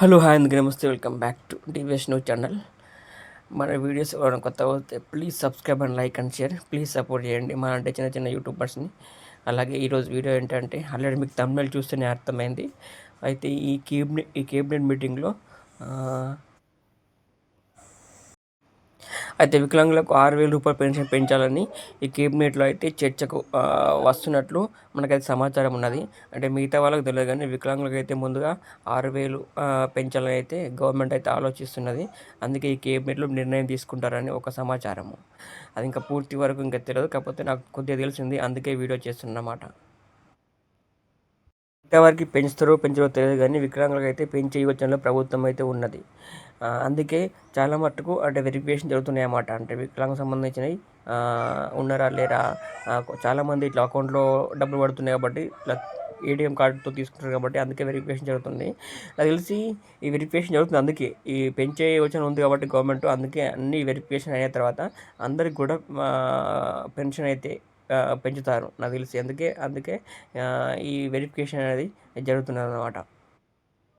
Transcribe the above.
Hello hi అందుకే namaste welcome back to DVS new channel. మన videos ఎవరైనా కొత్త వస్తే please subscribe and like and share please support చేయండి. మన అంటే చిన్న చిన్న యూట్యూబర్స్ని అలాగే ఈరోజు వీడియో ఏంటంటే ఆల్రెడీ మీకు తమిళ చూస్తేనే అర్థమైంది. అయితే ఈ కేబినెట్ ఈ కేబినెట్ మీటింగ్లో అయితే వికలాంగులకు ఆరు వేల రూపాయలు పెన్షన్ పెంచాలని ఈ కేబినెట్లో అయితే చర్చకు వస్తున్నట్లు మనకైతే సమాచారం ఉన్నది. అంటే మిగతా వాళ్ళకి తెలియదు కానీ వికలాంగులకు అయితే ముందుగా ఆరు వేలు పెంచాలని అయితే గవర్నమెంట్ అయితే ఆలోచిస్తున్నది. అందుకే ఈ కేబినెట్లో నిర్ణయం తీసుకుంటారని ఒక సమాచారము. అది ఇంకా పూర్తి వరకు ఇంకా తెలియదు. కాకపోతే నాకు కొద్దిగా తెలిసింది. అందుకే వీడియో చేస్తున్నమాట. ఇంతవరకు పెంచుతారో పెంచరో తెలియదు కానీ వికలాంగులకు అయితే పెంచే యోచనలో ప్రభుత్వం అయితే ఉన్నది. అందుకే చాలా మట్టుకు అంటే వెరిఫికేషన్ జరుగుతున్నాయి అన్నమాట అంటే వికలాంగ సంబంధించినవి ఉన్నారా లేరా? చాలామంది ఇట్లా అకౌంట్లో డబ్బులు పడుతున్నాయి కాబట్టి ఏటీఎం కార్డుతో తీసుకుంటారు కాబట్టి అందుకే వెరిఫికేషన్ జరుగుతుంది. నాకు తెలిసి ఈ వెరిఫికేషన్ జరుగుతుంది అందుకే. ఈ పెంచే యోచన ఉంది కాబట్టి గవర్నమెంట్ అందుకే అన్ని వెరిఫికేషన్ అయిన తర్వాత అందరికి కూడా పెన్షన్ అయితే పెంచుతారు నాకు తెలిసి. అందుకే అందుకే ఈ వెరిఫికేషన్ అనేది జరుగుతున్నది అన్నమాట